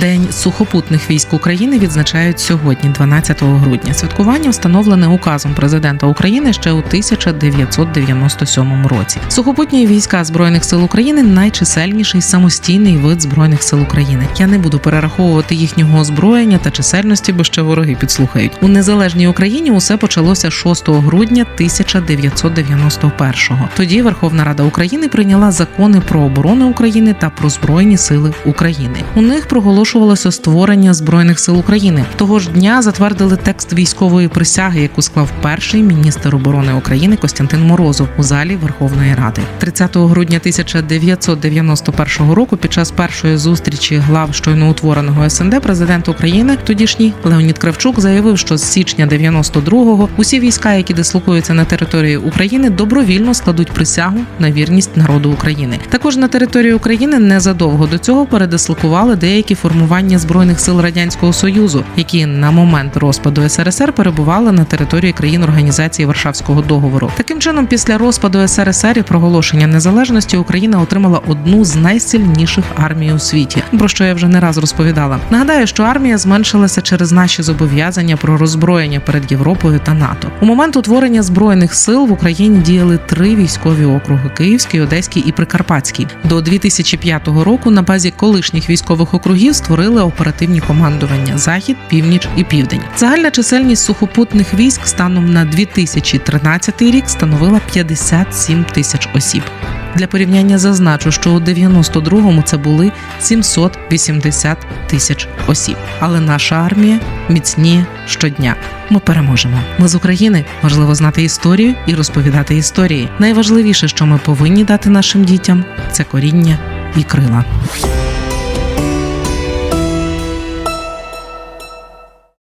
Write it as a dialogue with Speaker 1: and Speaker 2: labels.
Speaker 1: День сухопутних військ України відзначають сьогодні, 12 грудня. Святкування встановлене указом президента України ще у 1997 році. Сухопутні війська збройних сил України найчисельніший самостійний вид збройних сил України. Я не буду перераховувати їхнього озброєння та чисельності, бо ще вороги підслухають. У незалежній Україні усе почалося 6 грудня 1991-го. Тоді Верховна Рада України прийняла закони про оборону України та про збройні сили України. У них проголошувалося створення збройних сил України. Того ж дня затвердили текст військової присяги, яку склав перший міністр оборони України Костянтин Морозов у залі Верховної Ради. 30 грудня 1991 року, під час першої зустрічі глав щойно утвореного СНД, президент України, тодішній Леонід Кравчук, заявив, що з січня 92-го усі війська, які дислокуються на території України, добровільно складуть присягу на вірність народу України. Також на території України незадовго до цього передислокували деякі формування збройних сил радянського союзу, які на момент розпаду СРСР перебували на території країн організації Варшавського договору. Таким чином, після розпаду СРСР і проголошення незалежності Україна отримала одну з найсильніших армій у світі, про що я вже не раз розповідала. Нагадаю, що армія зменшилася через наші зобов'язання про роззброєння перед Європою та НАТО. У момент утворення збройних сил в Україні діяли три військові округи: Київський, Одеський і Прикарпатський. До 2005 року на базі колишніх військових округів створили оперативні командування Захід, Північ і Південь. Загальна чисельність сухопутних військ станом на 2013 рік становила 57 тисяч осіб. Для порівняння зазначу, що у 92-му це були 780 тисяч осіб. Але наша армія міцніє щодня. Ми переможемо. Ми з України важливо знати історію і розповідати історії. Найважливіше, що ми повинні дати нашим дітям, це коріння і крила.